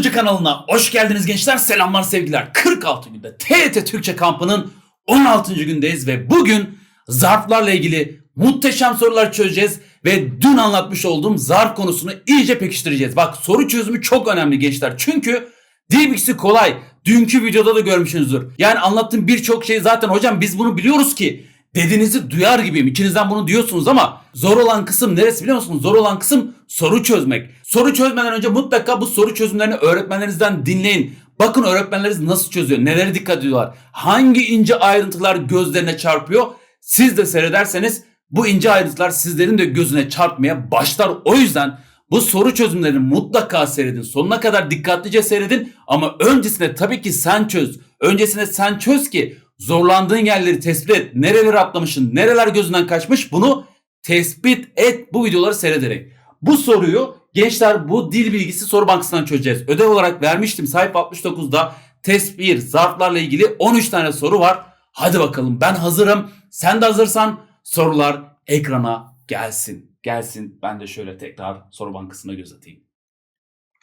Sunucu kanalına hoş geldiniz gençler. Selamlar sevgiler. 46 günde TRT Türkçe kampının 16. gündeyiz ve bugün zarflarla ilgili muhteşem sorular çözeceğiz ve dün anlatmış olduğum zarf konusunu iyice pekiştireceğiz. Bak soru çözümü çok önemli gençler. Çünkü bilgisi kolay. Dünkü videoda da görmüşsünüzdür. Yani anlattığım birçok şey zaten hocam biz bunu biliyoruz ki dediğinizi duyar gibiyim. İkinizden bunu diyorsunuz ama zor olan kısım neresi biliyor musunuz? Zor olan kısım soru çözmek. Soru çözmeden önce mutlaka bu soru çözümlerini öğretmenlerinizden dinleyin. Bakın öğretmenleriniz nasıl çözüyor, nelere dikkat ediyorlar, hangi ince ayrıntılar gözlerine çarpıyor. Siz de seyrederseniz bu ince ayrıntılar sizlerin de gözüne çarpmaya başlar. O yüzden bu soru çözümlerini mutlaka seyredin. Sonuna kadar dikkatlice seyredin ama öncesinde tabii ki sen çöz. Öncesinde sen çöz ki zorlandığın yerleri tespit et. Nereleri atlamışsın, nereler gözünden kaçmış bunu tespit et bu videoları seyrederek. Bu soruyu gençler bu dil bilgisi soru bankasından çözeceğiz. Ödev olarak vermiştim sayfa 69'da test 1 zarflarla ilgili 13 tane soru var. Hadi bakalım ben hazırım. Sen de hazırsan sorular ekrana gelsin. Gelsin ben de şöyle tekrar soru bankasına göz atayım.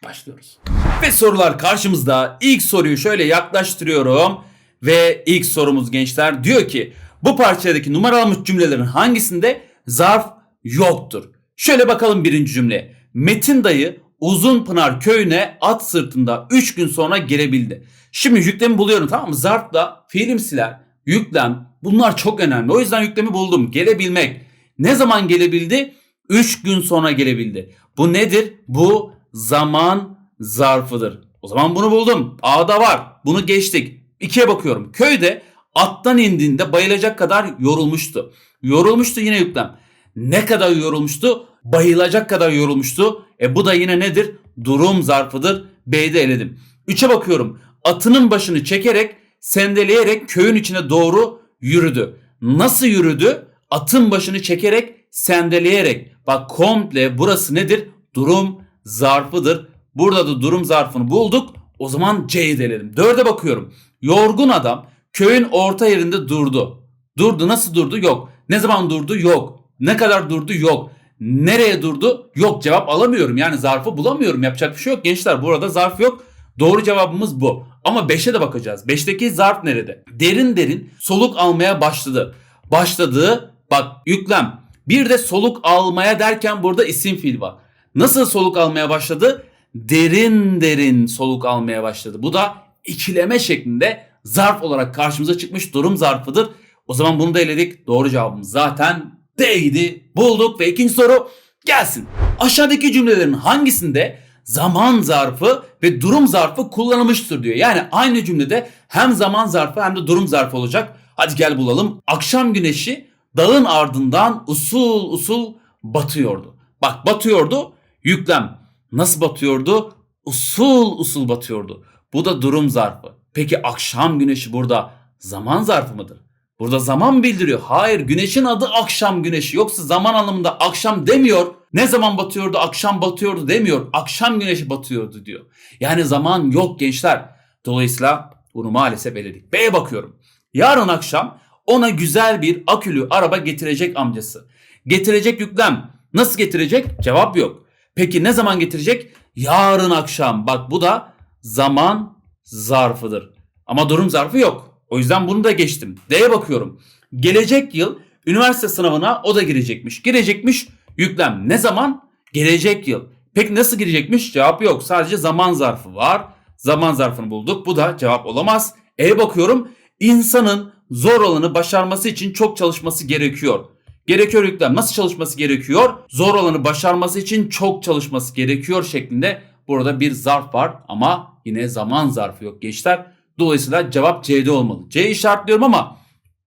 Başlıyoruz. Ve sorular karşımızda. İlk soruyu şöyle yaklaştırıyorum. Ve ilk sorumuz gençler diyor ki bu parçadaki numaralanmış cümlelerin hangisinde zarf yoktur? Şöyle bakalım birinci cümle. Metin dayı Uzunpınar köyüne at sırtında 3 gün sonra gelebildi. Şimdi yüklemi buluyorum tamam mı? Zarfla fiilimsiler, yüklem bunlar çok önemli. O yüzden yüklemi buldum. Gelebilmek. Ne zaman gelebildi? 3 gün sonra gelebildi. Bu nedir? Bu zaman zarfıdır. O zaman bunu buldum. A'da var. Bunu geçtik. İkiye bakıyorum. Köyde attan indiğinde bayılacak kadar yorulmuştu. Yorulmuştu yine yüklem. Ne kadar yorulmuştu? Bayılacak kadar yorulmuştu. E bu da yine nedir? Durum zarfıdır. B'yi de eledim. Üçe bakıyorum. Atının başını çekerek sendeleyerek köyün içine doğru yürüdü. Nasıl yürüdü? Atın başını çekerek sendeleyerek. Bak komple burası nedir? Durum zarfıdır. Burada da durum zarfını bulduk. O zaman C'yi deledim. Dörde bakıyorum. Yorgun adam köyün orta yerinde durdu. Durdu nasıl durdu? Yok. Ne zaman durdu? Yok. Ne kadar durdu? Yok. Nereye durdu? Yok cevap alamıyorum. Yani zarfı bulamıyorum. Yapacak bir şey yok gençler. Burada zarf yok. Doğru cevabımız bu. Ama 5'e de bakacağız. 5'teki zarf nerede? Derin derin soluk almaya başladı. Başladığı bak yüklem. Bir de soluk almaya derken burada isim fiil var. Nasıl soluk almaya başladı? Derin derin soluk almaya başladı. Bu da ikileme şeklinde zarf olarak karşımıza çıkmış durum zarfıdır. O zaman bunu da eledik. Doğru cevabımız zaten D'ydi. Bulduk ve ikinci soru gelsin. Aşağıdaki cümlelerin hangisinde zaman zarfı ve durum zarfı kullanılmıştır diyor. Yani aynı cümlede hem zaman zarfı hem de durum zarfı olacak. Hadi gel bulalım. Akşam güneşi dağın ardından usul usul batıyordu. Bak batıyordu yüklem. Nasıl batıyordu? Usul usul batıyordu. Bu da durum zarfı. Peki akşam güneşi burada zaman zarfı mıdır? Burada zaman bildiriyor. Hayır güneşin adı akşam güneşi. Yoksa zaman anlamında akşam demiyor. Ne zaman batıyordu akşam batıyordu demiyor. Akşam güneşi batıyordu diyor. Yani zaman yok gençler. Dolayısıyla bunu maalesef eledik. B'ye bakıyorum. Yarın akşam ona güzel bir akülü araba getirecek amcası. Getirecek yüklem. Nasıl getirecek? Cevap yok. Peki ne zaman getirecek? Yarın akşam. Bak bu da zaman zarfıdır. Ama durum zarfı yok. O yüzden bunu da geçtim. D'ye bakıyorum. Gelecek yıl üniversite sınavına o da girecekmiş. Girecekmiş yüklem. Ne zaman? Gelecek yıl. Peki nasıl girecekmiş? Cevap yok. Sadece zaman zarfı var. Zaman zarfını bulduk. Bu da cevap olamaz. E bakıyorum. İnsanın zor olanı başarması için çok çalışması gerekiyor. Gerekiyor yüklem. Nasıl çalışması gerekiyor? Zor olanı başarması için çok çalışması gerekiyor şeklinde burada bir zarf var ama yine zaman zarfı yok gençler. Dolayısıyla cevap C'de olmalı. C işaretliyorum ama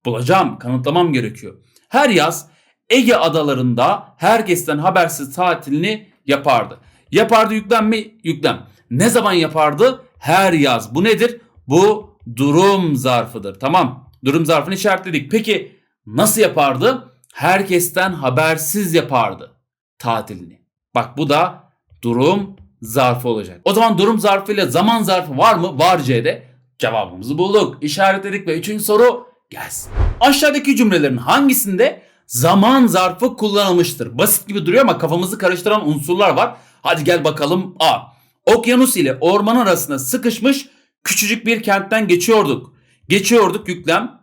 bulacağım, kanıtlamam gerekiyor. Her yaz Ege adalarında herkesten habersiz tatilini yapardı. Yapardı yüklem mi? Yüklem. Ne zaman yapardı? Her yaz. Bu nedir? Bu durum zarfıdır. Tamam. Durum zarfını işaretledik. Peki nasıl yapardı? Herkesten habersiz yapardı tatilini. Bak bu da durum zarfı olacak. O zaman durum zarfıyla zaman zarfı var mı? Var C'de. Cevabımızı bulduk. İşaretledik ve üçüncü soru gelsin. Aşağıdaki cümlelerin hangisinde zaman zarfı kullanılmıştır? Basit gibi duruyor ama kafamızı karıştıran unsurlar var. Hadi gel bakalım A. Okyanus ile orman arasında sıkışmış küçücük bir kentten geçiyorduk. Geçiyorduk yüklem.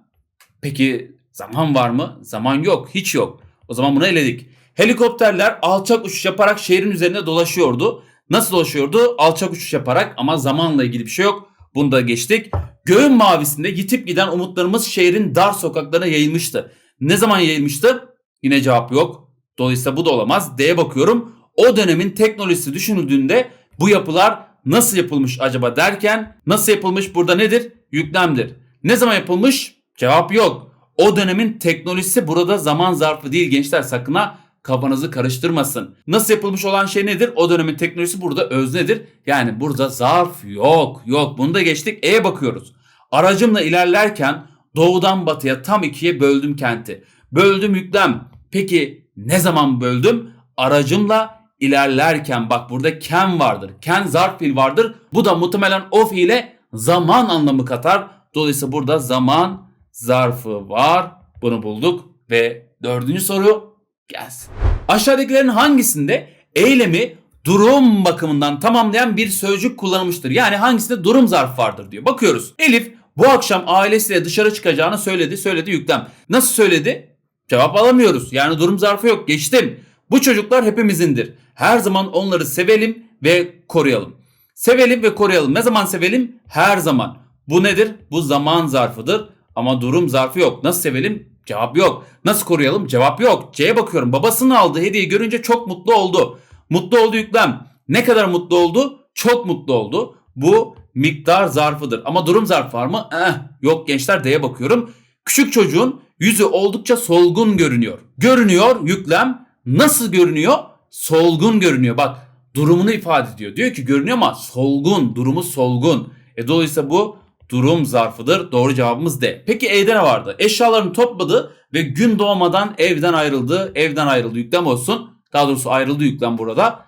Peki zaman var mı? Zaman yok. Hiç yok. O zaman bunu eledik. Helikopterler alçak uçuş yaparak şehrin üzerinde dolaşıyordu. Nasıl dolaşıyordu? Alçak uçuş yaparak ama zamanla ilgili bir şey yok. Bunu da geçtik. Göğün mavisinde yitip giden umutlarımız şehrin dar sokaklarına yayılmıştı. Ne zaman yayılmıştı? Yine cevap yok. Dolayısıyla bu da olamaz. D'ye bakıyorum. O dönemin teknolojisi düşünüldüğünde bu yapılar nasıl yapılmış acaba derken nasıl yapılmış burada nedir? Yüklemdir. Ne zaman yapılmış? Cevap yok. O dönemin teknolojisi burada zaman zarfı değil gençler sakın ha kafanızı karıştırmasın. Nasıl yapılmış olan şey nedir? O dönemin teknolojisi burada öznedir. Yani burada zarf yok. Yok bunu da geçtik. E'ye bakıyoruz. Aracımla ilerlerken doğudan batıya tam ikiye böldüm kenti. Böldüm yüklem. Peki ne zaman böldüm? Aracımla ilerlerken bak burada can vardır. Can zarf fiil vardır. Bu da muhtemelen o fiile zaman anlamı katar. Dolayısıyla burada zaman zarfı var. Bunu bulduk ve dördüncü soru gelsin. Aşağıdakilerin hangisinde eylemi durum bakımından tamamlayan bir sözcük kullanılmıştır? Yani hangisinde durum zarfı vardır diyor. Bakıyoruz. Elif bu akşam ailesiyle dışarı çıkacağını söyledi. Söyledi yüklem. Nasıl söyledi? Cevap alamıyoruz. Yani durum zarfı yok. Geçtim. Bu çocuklar hepimizindir. Her zaman onları sevelim ve koruyalım. Sevelim ve koruyalım. Ne zaman sevelim? Her zaman. Bu nedir? Bu zaman zarfıdır. Ama durum zarfı yok. Nasıl sevelim? Cevap yok. Nasıl koruyalım? Cevap yok. C'ye bakıyorum. Babasının aldığı hediyeyi görünce çok mutlu oldu. Mutlu oldu yüklem. Ne kadar mutlu oldu? Çok mutlu oldu. Bu miktar zarfıdır. Ama durum zarfı var mı? Eh, yok gençler D'ye bakıyorum. Küçük çocuğun yüzü oldukça solgun görünüyor. Görünüyor yüklem. Nasıl görünüyor? Solgun görünüyor. Bak durumunu ifade ediyor. Diyor ki görünüyor ama solgun. Durumu solgun. E dolayısıyla bu durum zarfıdır. Doğru cevabımız D. Peki E'de ne vardı? Eşyalarını topladı ve gün doğmadan evden ayrıldı. Evden ayrıldı yüklem olsun. Daha doğrusu ayrıldı yüklem burada.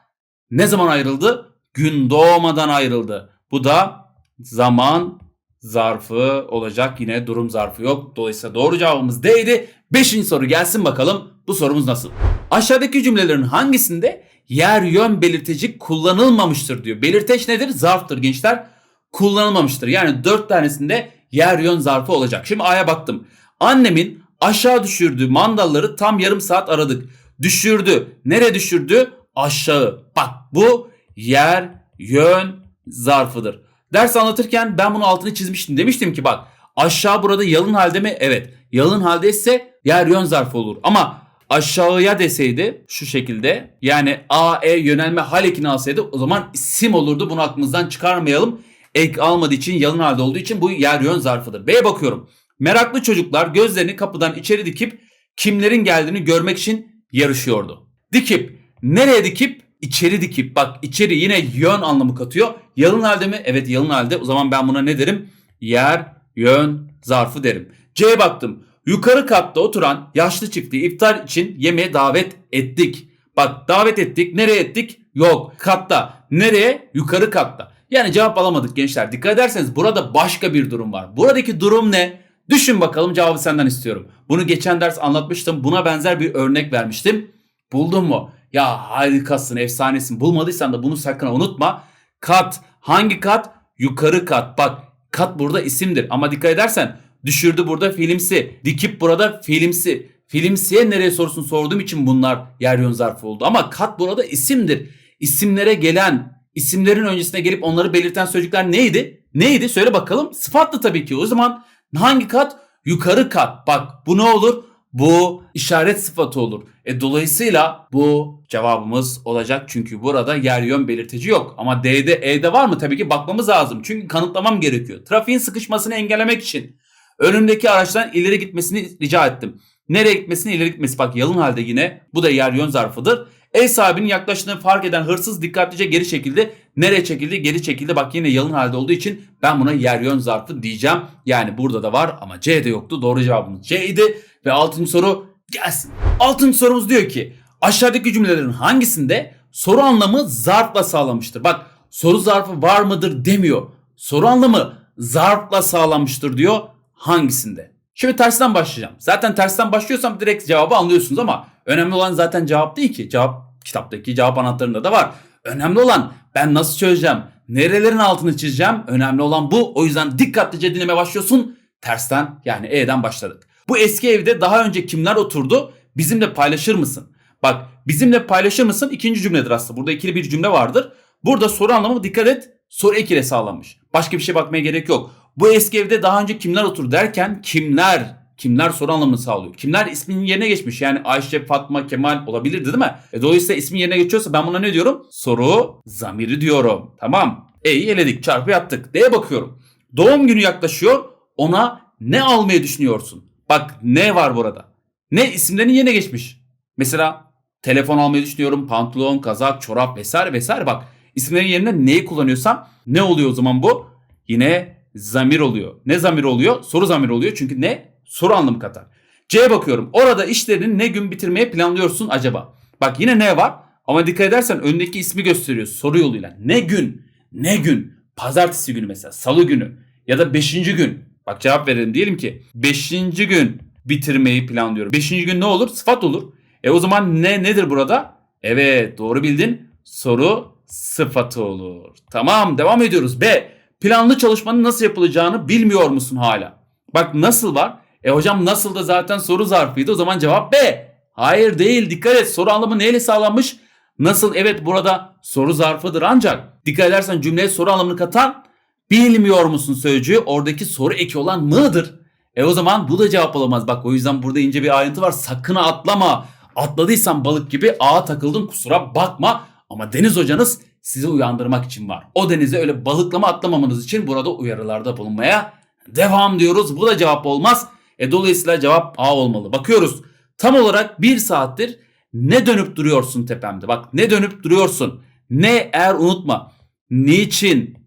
Ne zaman ayrıldı? Gün doğmadan ayrıldı. Bu da zaman zarfı olacak. Yine durum zarfı yok. Dolayısıyla doğru cevabımız D'ydi. Beşinci soru gelsin bakalım. Bu sorumuz nasıl? Aşağıdaki cümlelerin hangisinde yer yön belirteci kullanılmamıştır diyor. Belirteç nedir? Zarftır gençler. Kullanılmamıştır. Yani dört tanesinde yer yön zarfı olacak. Şimdi A'ya baktım. Annemin aşağı düşürdüğü mandalları tam yarım saat aradık. Düşürdü. Nereye düşürdü? Aşağı. Bak bu yer yön zarfıdır. Ders anlatırken ben bunu altını çizmiştim. Demiştim ki bak aşağı burada yalın halde mi? Evet. Yalın halde ise yer yön zarfı olur. Ama aşağıya deseydi şu şekilde yani A, E yönelme hal ekini alsaydı o zaman isim olurdu. Bunu aklımızdan çıkarmayalım. Ek almadığı için yalın halde olduğu için bu yer yön zarfıdır. B'ye bakıyorum. Meraklı çocuklar gözlerini kapıdan içeri dikip kimlerin geldiğini görmek için yarışıyordu. Dikip nereye dikip? İçeri dikip bak içeri yine yön anlamı katıyor. Yalın halde mi? Evet yalın halde. O zaman ben buna ne derim? Yer, yön, zarfı derim. C'ye baktım. Yukarı katta oturan yaşlı çifti iftar için yemeğe davet ettik. Bak davet ettik. Nereye ettik? Yok. Katta. Nereye? Yukarı katta. Yani cevap alamadık gençler. Dikkat ederseniz burada başka bir durum var. Buradaki durum ne? Düşün bakalım cevabı senden istiyorum. Bunu geçen ders anlatmıştım. Buna benzer bir örnek vermiştim. Buldun mu? Ya harikasın, efsanesin. Bulmadıysan da bunu sakın unutma. Kat. Hangi kat? Yukarı kat. Bak kat burada isimdir. Ama dikkat edersen düşürdü burada filmsi. Dikip burada filmsi. Filmsiye nereye sorusunu sorduğum için bunlar yer yön zarfı oldu. Ama kat burada isimdir. İsimlere gelen, isimlerin öncesine gelip onları belirten sözcükler neydi? Neydi? Söyle bakalım. Sıfatlı tabii ki. O zaman hangi kat? Yukarı kat. Bak bu ne olur? Bu işaret sıfatı olur. E dolayısıyla bu cevabımız olacak. Çünkü burada yer yön belirtici yok. Ama D'de E'de var mı? Tabii ki bakmamız lazım. Çünkü kanıtlamam gerekiyor. Trafiğin sıkışmasını engellemek için önümdeki araçtan ileri gitmesini rica ettim. Nereye gitmesini ileri gitmesi. Bak yalın halde yine. Bu da yer yön zarfıdır. Ev sahibinin yaklaştığını fark eden hırsız dikkatlice geri çekildi. Nereye çekildi? Geri çekildi. Bak yine yalın halde olduğu için ben buna yer yön zarfı diyeceğim. Yani burada da var ama C'de yoktu. Doğru cevabımız C'ydi. Ve altıncı soru gelsin. Altıncı sorumuz diyor ki aşağıdaki cümlelerin hangisinde soru anlamı zarfla sağlamıştır? Bak soru zarfı var mıdır demiyor. Soru anlamı zarfla sağlanmıştır diyor. Hangisinde? Şimdi tersten başlayacağım. Zaten tersten başlıyorsam direkt cevabı anlıyorsunuz ama önemli olan zaten cevap değil ki. Cevap kitaptaki cevap anahtarında da var. Önemli olan ben nasıl çözeceğim, nerelerin altını çizeceğim. Önemli olan bu. O yüzden dikkatlice dinlemeye başlıyorsun. Tersten yani E'den başladık. Bu eski evde daha önce kimler oturdu? Bizimle paylaşır mısın? Bak bizimle paylaşır mısın? İkinci cümledir aslında. Burada ikili bir cümle vardır. Burada soru anlamı dikkat et. Soru ekile sağlanmış. Başka bir şey bakmaya gerek yok. Bu eski evde daha önce kimler oturdu derken kimler Kimler soru anlamını sağlıyor. Kimler isminin yerine geçmiş. Yani Ayşe, Fatma, Kemal olabilirdi değil mi? E dolayısıyla ismin yerine geçiyorsa ben buna ne diyorum? Soru zamiri diyorum. Tamam. E'yi eledik. Çarpı yaptık. D'ye bakıyorum. Doğum günü yaklaşıyor. Ona ne almayı düşünüyorsun? Bak ne var burada? Ne isimlerin yerine geçmiş. Mesela telefon almayı düşünüyorum. Pantolon, kazak, çorap vesaire vesaire. Bak isimlerin yerine neyi kullanıyorsam ne oluyor o zaman bu? Yine zamir oluyor. Ne zamir oluyor? Soru zamir oluyor. Çünkü ne? Soru anlamı katar. C'ye bakıyorum. Orada işlerini ne gün bitirmeye planlıyorsun acaba? Bak yine ne var? Ama dikkat edersen öndeki ismi gösteriyor soru yoluyla. Ne gün? Ne gün? Pazartesi günü mesela. Salı günü. Ya da beşinci gün. Bak cevap verelim. Diyelim ki beşinci gün bitirmeyi planlıyorum. Beşinci gün ne olur? Sıfat olur. E o zaman ne nedir burada? Evet doğru bildin. Soru sıfatı olur. Tamam devam ediyoruz. B. Planlı çalışmanın nasıl yapılacağını bilmiyor musun hala? Bak nasıl var? E hocam nasıl da zaten soru zarfıydı. O zaman cevap B. Hayır değil. Dikkat et. Soru anlamı neyle sağlanmış? Nasıl? Evet burada soru zarfıdır ancak dikkat edersen cümleye soru anlamını katan bilmiyor musun sözcüğü oradaki soru eki olan mıdır? E o zaman bu da cevap olamaz. Bak o yüzden burada ince bir ayrıntı var. Sakın atlama. Atladıysan balık gibi ağa takıldın kusura bakma. Ama Deniz hocanız sizi uyandırmak için var. O denize öyle balıklama atlamamanız için burada uyarılarda bulunmaya devam diyoruz. Bu da cevap olmaz. E dolayısıyla cevap A olmalı. Bakıyoruz. Tam olarak bir saattir ne dönüp duruyorsun tepemde? Bak ne dönüp duruyorsun? Ne eğer unutma. Niçin,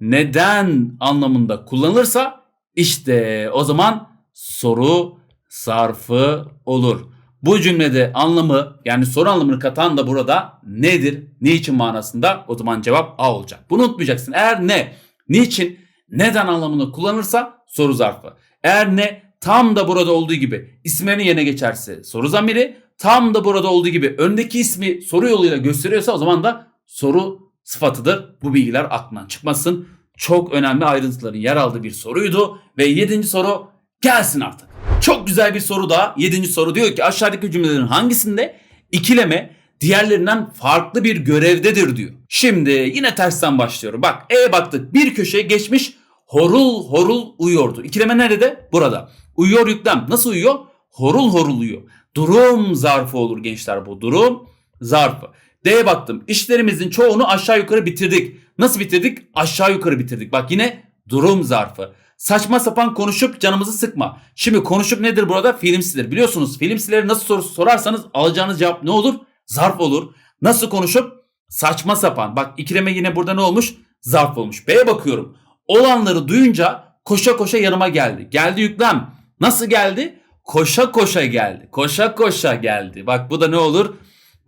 neden anlamında kullanılırsa işte o zaman soru zarfı olur. Bu cümlede anlamı yani soru anlamını katan da burada nedir, niçin manasında o zaman cevap A olacak. Bunu unutmayacaksın. Eğer ne, niçin, neden anlamını kullanırsa soru zarfı. Eğer ne tam da burada olduğu gibi isimlerin yerine geçerse soru zamiri tam da burada olduğu gibi öndeki ismi soru yoluyla gösteriyorsa o zaman da soru sıfatıdır. Bu bilgiler aklından çıkmasın. Çok önemli ayrıntıların yer aldığı bir soruydu ve yedinci soru gelsin artık. Çok güzel bir soru daha. Yedinci soru diyor ki aşağıdaki cümlelerin hangisinde ikileme diğerlerinden farklı bir görevdedir diyor. Şimdi yine tersten başlıyorum. Bak E baktık bir köşeye geçmiş horul horul uyuyordu. İkileme nerede? Burada. Uyuyor yüklem. Nasıl uyuyor? Horul horul uyuyor. Durum zarfı olur gençler bu. Durum zarfı. D'ye baktım. İşlerimizin çoğunu aşağı yukarı bitirdik. Nasıl bitirdik? Aşağı yukarı bitirdik. Bak yine durum zarfı. Saçma sapan konuşup canımızı sıkma. Şimdi konuşup nedir burada? Filmsidir. Biliyorsunuz filmsileri nasıl soru sorarsanız alacağınız cevap ne olur? Zarf olur. Nasıl konuşup? Saçma sapan. Bak ikileme yine burada ne olmuş? Zarf olmuş. B'ye bakıyorum. Olanları duyunca koşa koşa yanıma geldi. Geldi yüklem. Nasıl geldi? Koşa koşa geldi. Koşa koşa geldi. Bak bu da ne olur?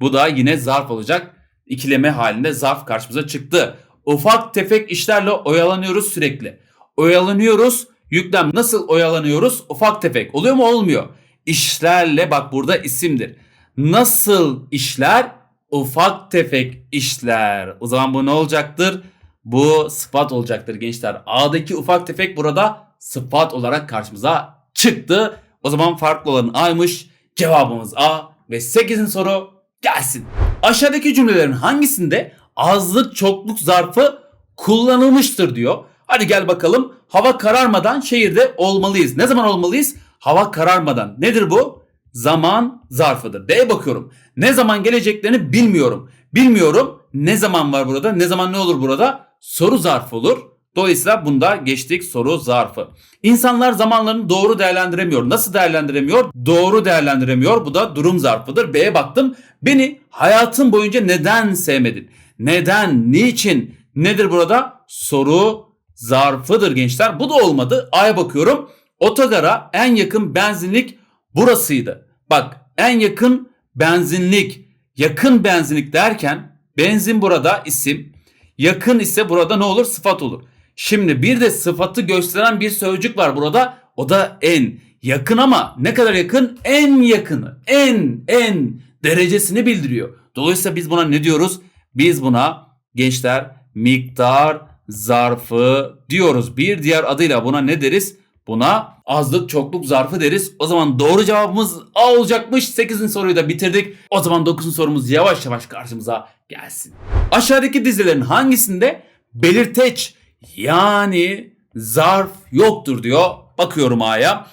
Bu da yine zarf olacak. İkileme halinde zarf karşımıza çıktı. Ufak tefek işlerle oyalanıyoruz sürekli. Oyalanıyoruz. Yüklem nasıl oyalanıyoruz? Ufak tefek. Oluyor mu? Olmuyor. İşlerle bak burada isimdir. Nasıl işler? Ufak tefek işler. O zaman bu ne olacaktır? Bu sıfat olacaktır gençler. A'daki ufak tefek burada sıfat olarak karşımıza çıktı. O zaman farklı olan A'ymış. Cevabımız A ve 8. soru gelsin. Aşağıdaki cümlelerin hangisinde azlık çokluk zarfı kullanılmıştır diyor. Hadi gel bakalım. Hava kararmadan şehirde olmalıyız. Ne zaman olmalıyız? Hava kararmadan. Nedir bu? Zaman zarfıdır. D'ye bakıyorum. Ne zaman geleceklerini bilmiyorum. Bilmiyorum. Ne zaman var burada? Ne zaman ne olur burada? Soru zarfı olur. Dolayısıyla bunda geçtik soru zarfı. İnsanlar zamanlarını doğru değerlendiremiyor. Nasıl değerlendiremiyor? Doğru değerlendiremiyor. Bu da durum zarfıdır. B'ye baktım. Beni hayatın boyunca neden sevmedin? Neden? Niçin? Nedir burada? Soru zarfıdır gençler. Bu da olmadı. A'ya bakıyorum. Otogara en yakın benzinlik burasıydı. Bak en yakın benzinlik. Yakın benzinlik derken benzin burada isim. Yakın ise burada ne olur? Sıfat olur. Şimdi bir de sıfatı gösteren bir sözcük var burada. O da en. Yakın ama ne kadar yakın? En yakını. En en derecesini bildiriyor. Dolayısıyla biz buna ne diyoruz? Biz buna gençler miktar zarfı diyoruz. Bir diğer adıyla buna ne deriz? Buna azlık çokluk zarfı deriz. O zaman doğru cevabımız A olacakmış. 8. soruyu da bitirdik. O zaman 9. sorumuz yavaş yavaş karşımıza gelsin. Aşağıdaki dizilerin hangisinde belirteç yani zarf yoktur diyor. Bakıyorum A'ya.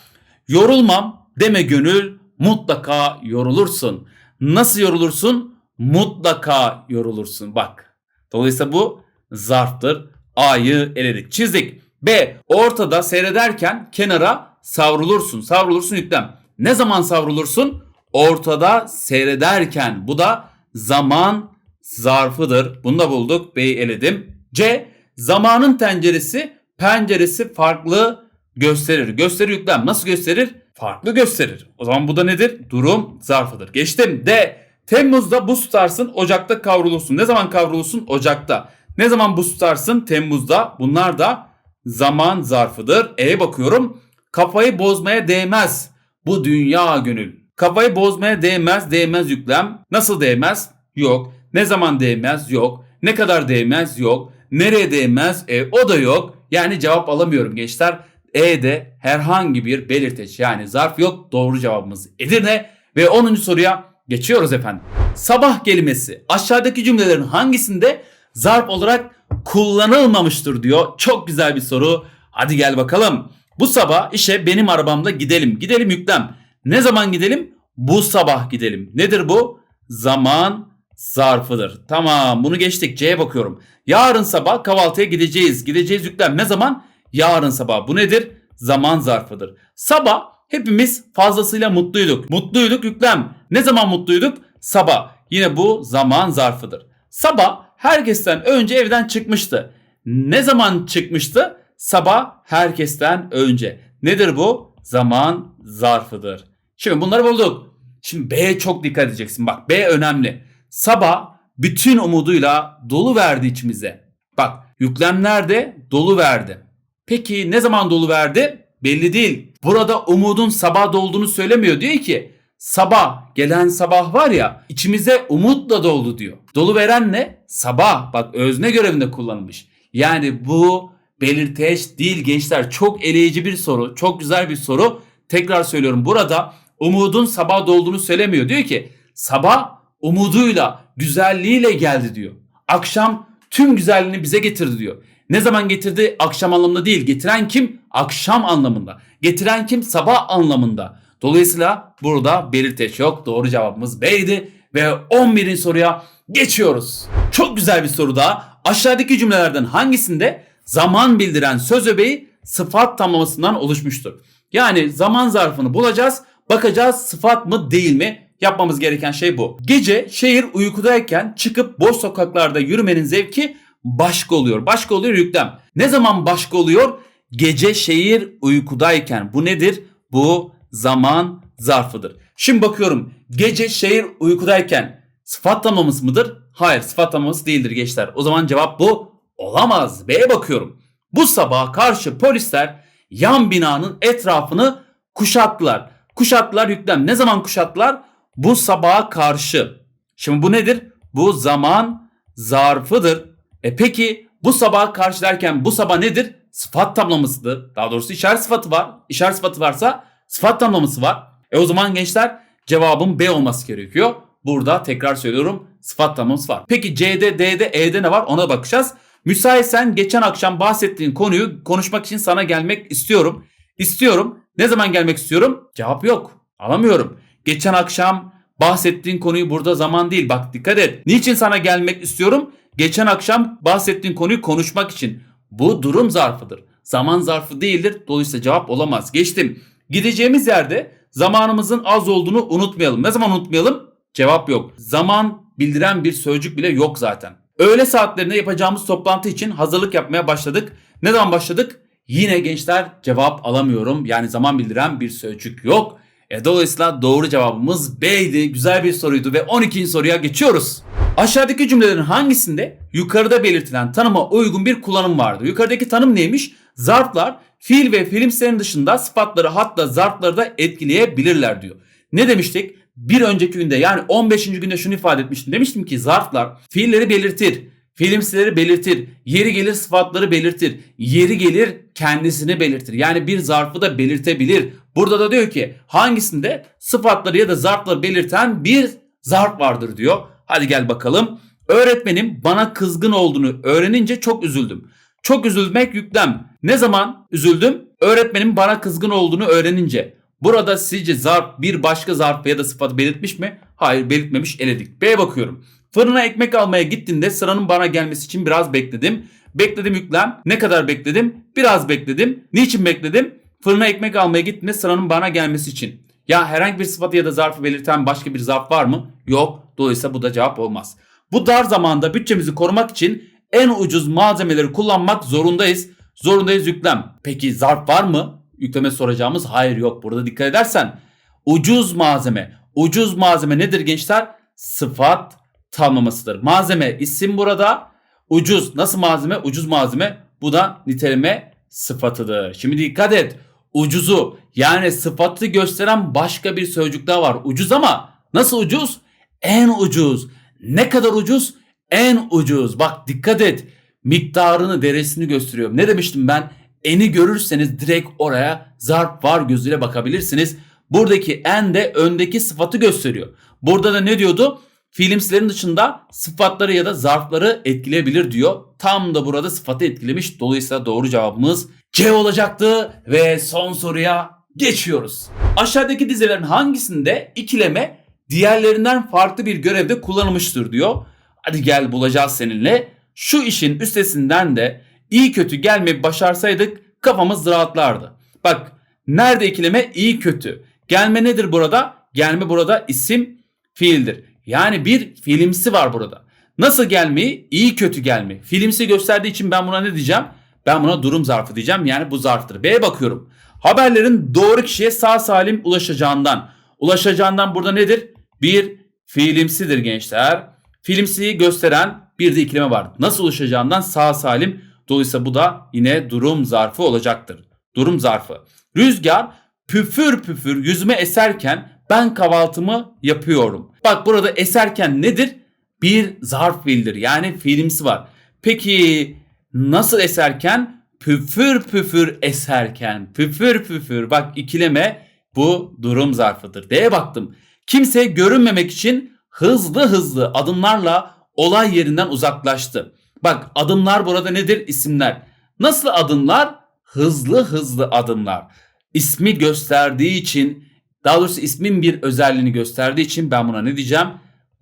Yorulmam deme gönül mutlaka yorulursun. Nasıl yorulursun? Mutlaka yorulursun. Bak. Dolayısıyla bu zarftır. A'yı eledik. Çizdik. B. Ortada seyrederken kenara savrulursun. Savrulursun yüklem. Ne zaman savrulursun? Ortada seyrederken. Bu da zaman zarfıdır. Bunu da bulduk. B'yi eledim. C. Zamanın tenceresi penceresi farklı gösterir. Gösterir yüklem. Nasıl gösterir? Farklı gösterir. O zaman bu da nedir? Durum zarfıdır. Geçtim. D. Temmuz'da buz tutarsın, Ocak'ta kavrulursun. Ne zaman kavrulursun? Ocak'ta. Ne zaman buz tutarsın? Temmuz'da. Bunlar da zaman zarfıdır. E bakıyorum. Kafayı bozmaya değmez. Bu dünya gönül. Kafayı bozmaya değmez, değmez yüklem. Nasıl değmez? Yok. Ne zaman değmez? Yok. Ne kadar değmez? Yok. Nereye değmez? E o da yok. Yani cevap alamıyorum gençler. E'de herhangi bir belirteç yani zarf yok. Doğru cevabımız Edirne ve 10. soruya geçiyoruz efendim. Sabah kelimesi aşağıdaki cümlelerin hangisinde zarf olarak kullanılmamıştır diyor. Çok güzel bir soru. Hadi gel bakalım. Bu sabah işe benim arabamla gidelim. Gidelim yüklem. Ne zaman gidelim? Bu sabah gidelim. Nedir bu? Zaman zarfıdır. Tamam bunu geçtik. C'ye bakıyorum. Yarın sabah kahvaltıya gideceğiz. Gideceğiz yüklem. Ne zaman? Yarın sabah. Bu nedir? Zaman zarfıdır. Sabah hepimiz fazlasıyla mutluyduk. Mutluyduk yüklem. Ne zaman mutluyduk? Sabah. Yine bu zaman zarfıdır. Sabah herkesten önce evden çıkmıştı. Ne zaman çıkmıştı? Sabah herkesten önce. Nedir bu? Zaman zarfıdır. Şimdi bunları bulduk. Şimdi B'ye çok dikkat edeceksin. Bak B önemli. Sabah bütün umuduyla dolu verdi içimize. Bak yüklemler de dolu verdi. Peki ne zaman dolu verdi? Belli değil. Burada umudun sabah dolduğunu söylemiyor. Diyor ki sabah gelen sabah var ya içimize umutla doldu diyor. Dolu veren ne? Sabah. Bak özne görevinde kullanılmış. Yani bu belirteç değil gençler. Çok eleyici bir soru. Çok güzel bir soru. Tekrar söylüyorum burada umudun sabah dolduğunu söylemiyor. Diyor ki sabah umuduyla, güzelliğiyle geldi diyor. Akşam tüm güzelliğini bize getirdi diyor. Ne zaman getirdi? Akşam anlamında değil. Getiren kim? Akşam anlamında. Getiren kim? Sabah anlamında. Dolayısıyla burada belirteç yok. Doğru cevabımız B'ydi. Ve 11. soruya geçiyoruz. Çok güzel bir soru daha. Aşağıdaki cümlelerden hangisinde zaman bildiren söz öbeği sıfat tamlamasından oluşmuştur? Yani zaman zarfını bulacağız. Bakacağız sıfat mı değil mi? Yapmamız gereken şey bu. Gece şehir uykudayken çıkıp boş sokaklarda yürümenin zevki başka oluyor. Başka oluyor yüklem. Ne zaman başka oluyor? Gece şehir uykudayken. Bu nedir? Bu zaman zarfıdır. Şimdi bakıyorum. Gece şehir uykudayken sıfat tamlaması mıdır? Hayır sıfat tamlaması değildir gençler. O zaman cevap bu. Olamaz. B'ye bakıyorum. Bu sabah karşı polisler yan binanın etrafını kuşattılar. Kuşattılar yüklem. Ne zaman kuşattılar? Bu sabaha karşı. Şimdi bu nedir? Bu zaman zarfıdır. E peki bu sabah karşı derken bu sabah nedir? Sıfat tamlamasıdır. Daha doğrusu işaret sıfatı var. İşaret sıfatı varsa sıfat tamlaması var. E o zaman gençler cevabın B olması gerekiyor. Burada tekrar söylüyorum sıfat tamlaması var. Peki C'de, D'de, E'de ne var ona bakacağız. Müsaitsen geçen akşam bahsettiğin konuyu konuşmak için sana gelmek istiyorum. İstiyorum. Ne zaman gelmek istiyorum? Cevap yok. Alamıyorum. Geçen akşam bahsettiğin konuyu burada zaman değil. Bak dikkat et. Niçin sana gelmek istiyorum? Geçen akşam bahsettiğin konuyu konuşmak için. Bu durum zarfıdır. Zaman zarfı değildir. Dolayısıyla cevap olamaz. Geçtim. Gideceğimiz yerde zamanımızın az olduğunu unutmayalım. Ne zaman unutmayalım? Cevap yok. Zaman bildiren bir sözcük bile yok zaten. Öğle saatlerinde yapacağımız toplantı için hazırlık yapmaya başladık. Ne zaman başladık? Yine gençler cevap alamıyorum. Yani zaman bildiren bir sözcük yok. E, dolayısıyla doğru cevabımız B'ydi. Güzel bir soruydu ve 12. soruya geçiyoruz. Aşağıdaki cümlelerin hangisinde yukarıda belirtilen tanıma uygun bir kullanım vardır? Yukarıdaki tanım neymiş? Zarflar fiil ve fiilimselerin dışında sıfatları hatta zarfları da etkileyebilirler diyor. Ne demiştik? bir önceki günde yani 15. günde şunu ifade etmiştim. Demiştim ki zarflar fiilleri belirtir. Fiilimsileri belirtir. Yeri gelir sıfatları belirtir. Yeri gelir kendisini belirtir. Yani bir zarfı da belirtebilir. Burada da diyor ki hangisinde sıfatları ya da zarfları belirten bir zarf vardır diyor. Hadi gel bakalım. Öğretmenim bana kızgın olduğunu öğrenince çok üzüldüm. Çok üzülmek yüklem. Ne zaman üzüldüm? Öğretmenim bana kızgın olduğunu öğrenince. Burada sizce zarf bir başka zarf ya da sıfatı belirtmiş mi? Hayır belirtmemiş eledik. B'ye bakıyorum. Fırına ekmek almaya gittiğinde sıranın bana gelmesi için biraz bekledim. Bekledim yüklem. Ne kadar bekledim? Biraz bekledim. Niçin bekledim? Fırına ekmek almaya gittiğinde sıranın bana gelmesi için. Ya herhangi bir sıfatı ya da zarfı belirten başka bir zarf var mı? Yok. Dolayısıyla bu da cevap olmaz. Bu dar zamanda bütçemizi korumak için en ucuz malzemeleri kullanmak zorundayız. Zorundayız yüklem. Peki zarf var mı? Yükleme soracağımız hayır yok. Burada dikkat edersen ucuz malzeme. Ucuz malzeme nedir gençler? Sıfat tamlamasıdır. Malzeme isim burada. Ucuz nasıl malzeme? Ucuz malzeme. Bu da niteleme sıfatıdır. Şimdi dikkat et. Ucuzu yani sıfatı gösteren başka bir sözcük daha var. Ucuz ama nasıl ucuz? En ucuz. Ne kadar ucuz? En ucuz. Bak dikkat et. Miktarını, deresini gösteriyor. Ne demiştim ben? Eni görürseniz direkt oraya zarf var gözüyle bakabilirsiniz. Buradaki en de öndeki sıfatı gösteriyor. Burada da ne diyordu? Fiilimsilerin dışında sıfatları ya da zarfları etkileyebilir diyor. Tam da burada sıfatı etkilemiş. Dolayısıyla doğru cevabımız C olacaktı ve son soruya geçiyoruz. Aşağıdaki dizelerin hangisinde ikileme diğerlerinden farklı bir görevde kullanılmıştır diyor. Hadi gel bulacağız seninle. Şu işin üstesinden de iyi kötü gelmeyi başarsaydık kafamız rahatlardı. Bak nerede ikileme iyi kötü. Gelme nedir burada? Gelme burada isim fiildir. Yani bir fiilimsi var burada. Nasıl gelmeyi? İyi kötü gelme. Fiilimsi gösterdiği için ben buna ne diyeceğim? Ben buna durum zarfı diyeceğim. Yani bu zarftır. B'ye bakıyorum. Haberlerin doğru kişiye sağ salim ulaşacağından. Ulaşacağından burada nedir? Bir fiilimsidir gençler. Fiilimsiyi gösteren bir de ikileme var. Nasıl ulaşacağından sağ salim. Dolayısıyla bu da yine durum zarfı olacaktır. Durum zarfı. Rüzgar püfür püfür yüzüme eserken ben kahvaltımı yapıyorum. Bak burada eserken nedir? Bir zarf fiildir. Yani fiilimsi var. Peki nasıl eserken? Püfür püfür eserken. Püfür püfür. Bak ikileme bu durum zarfıdır. D'ye baktım. Kimse görünmemek için hızlı hızlı adımlarla olay yerinden uzaklaştı. Bak adımlar burada nedir? İsimler. Nasıl adımlar? Hızlı hızlı adımlar. İsmi gösterdiği için daha doğrusu ismin bir özelliğini gösterdiği için ben buna ne diyeceğim?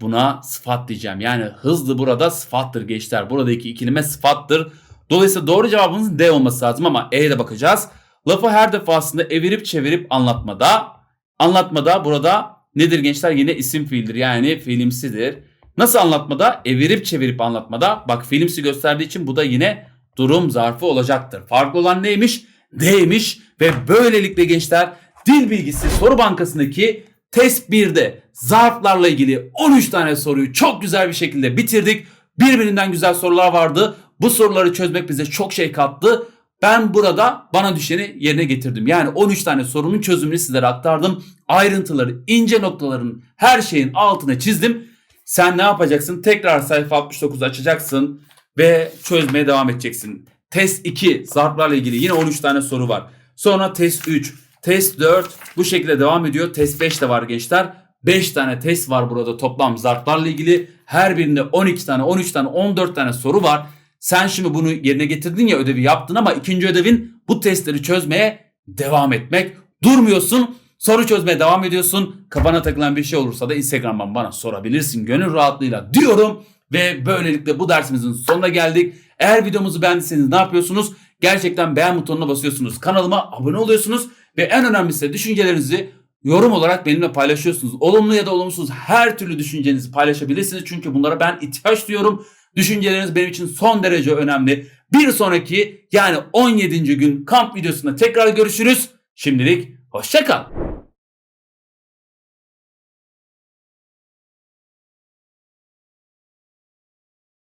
Buna sıfat diyeceğim. Yani hızlı burada sıfattır gençler. Buradaki ikilime sıfattır. Dolayısıyla doğru cevabımızın D olması lazım ama E'ye de bakacağız. Lafı her defasında evirip çevirip anlatmada. Anlatmada burada nedir gençler? Yine isim fiildir. Yani fiilimsidir. Nasıl anlatmada? Evirip çevirip anlatmada. Bak fiilimsi gösterdiği için bu da yine durum zarfı olacaktır. Farklı olan neymiş? D'ymiş ve böylelikle gençler dil bilgisi soru bankasındaki test 1'de zarflarla ilgili 13 tane soruyu çok güzel bir şekilde bitirdik. Birbirinden güzel sorular vardı. Bu soruları çözmek bize çok şey kattı. Ben burada bana düşeni yerine getirdim. Yani 13 tane sorunun çözümünü sizlere aktardım. Ayrıntıları, ince noktaların her şeyin altına çizdim. Sen ne yapacaksın? Tekrar sayfa 69 açacaksın ve çözmeye devam edeceksin. Test 2 zarflarla ilgili yine 13 tane soru var. Sonra test 3, test 4 bu şekilde devam ediyor. Test 5 de var gençler. 5 tane test var burada toplam zarflarla ilgili. Her birinde 12 tane, 13 tane, 14 tane soru var. Sen şimdi bunu yerine getirdin ya ödevi yaptın ama ikinci ödevin bu testleri çözmeye devam etmek. Durmuyorsun. Soru çözmeye devam ediyorsun. Kafana takılan bir şey olursa da Instagram'dan bana sorabilirsin gönül rahatlığıyla diyorum. Ve böylelikle bu dersimizin sonuna geldik. Eğer videomuzu beğendiyseniz ne yapıyorsunuz? Gerçekten beğen butonuna basıyorsunuz. Kanalıma abone oluyorsunuz. Ve en önemlisi de düşüncelerinizi yorum olarak benimle paylaşıyorsunuz. Olumlu ya da olumsuz her türlü düşüncenizi paylaşabilirsiniz. Çünkü bunlara ben ihtiyaç duyuyorum. Düşünceleriniz benim için son derece önemli. Bir sonraki yani 17. gün kamp videosunda tekrar görüşürüz. Şimdilik hoşçakal.